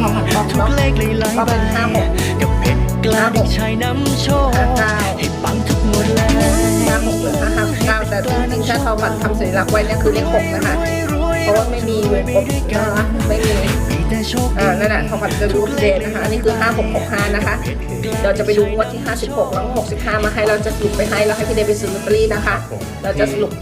พอผัดกล้องทุกเนาะเลขหลายก็ๆใบเป็นห้าหกกับเพชรกล้าเด็กชายน้ำโชคห้าเก้าให้ปังทุกงวดเลยห้าหกหรือห้าห้าเก้าแต่จริงๆถ้าเขาผัดทำสัญลักษณ์ไว้เนี่ยคือเลขหกนะคะเพราะว่าไม่มีวงกลมนะคะไม่มีมีแต่โชคอ่านั่นแหละทองผัดจะดูเดนนะคะอันนี้คือ 5665 นะคะเราจะไปดูงวดที่ 56 แล้วก็65 มาให้เราจะสรุปไปให้แล้วให้พี่เดย์ไปซื้อลอตเตอรี่นะคะ เราจะสรุป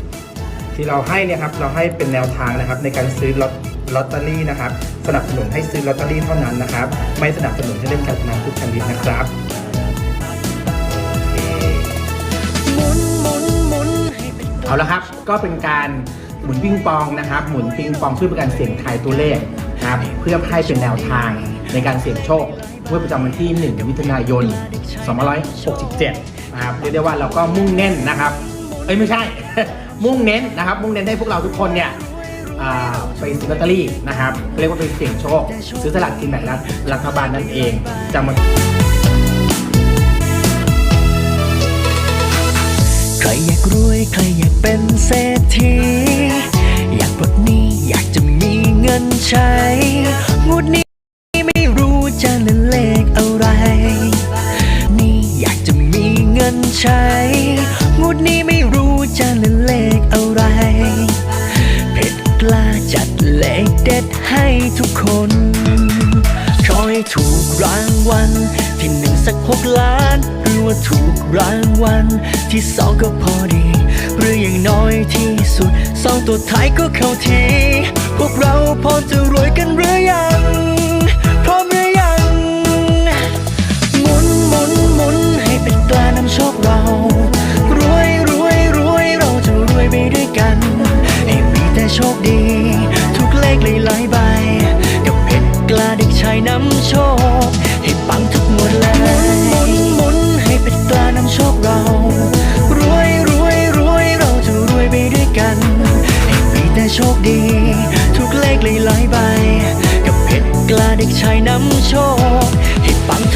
ที่เราให้เนี่ยครับเราให้เป็นแนวทางนะครับในการซื้อลอต ลอตเตอรี่นะครับ สนับสนุนให้ซื้อลอตเตอรี่เท่านั้นนะครับ ไม่สนับสนุนให้เล่นการพนันทุกชนิดนะครับเอาละครับ ก็เป็นการหมุนปิงปองนะครับ หมุนปิงปองเพื่อเป็นการเสี่ยงทายตัวเลขนะครับ เพื่อให้เป็นแนวทางในการเสี่ยงโชคเมื่อประจำวันที่1มิถุนายน2567นะครับเรียกได้ว่าเราก็มุ่งเน้นนะครับ เอ้ยไม่ใช่ มุ่งเน้นนะครับ มุ่งเน้นให้พวกเราทุกคนเนี่ย ไปซื้อลอตเตอรี่นะครับ เรียกว่าเป็นเสี่ยงโชค ซื้อสลากกินแบ่งรัฐรัฐบาลนั่นเองจำมาใครอยากรวยใครอยากเป็นเศรษฐีอยากปลดหนี้อยากจะมีเงินใช้งวดนี้ไม่รู้จะเล่นเลขอะไร นี่อยากจะมีเงินใช้งวดนี้ไม่รู้จะเล่นเลขอะไร ทุกคน ขอให้ถูกรางวัลที่หนึ่งสักหกล้าน หรือว่าถูกรางวัลที่สองก็พอดี หรืออย่างน้อยที่สุดสองตัวท้ายก็เข้าที พวกเราพร้อมจะรวยกันหรือยัง พร้อมหรือยัง หมุนหมุนหมุนให้เป็นกลานำโชคเรา รวยรวยรวยเราจะรวยไปด้วยกัน ให้มีแต่โชคดี ทุกเลขหลายๆใบ ชายนำโชค ให้ปังทุกงวดเลย หมุนหมุนให้เป็นกลานำโชคเรา รวยรวยรวยเราจะรวยไปด้วยกัน ให้มีแต่โชคดี ทุกเลขหลายๆใบ กับเพชรกล้าเด็กชายนำโชค ให้ปังทุก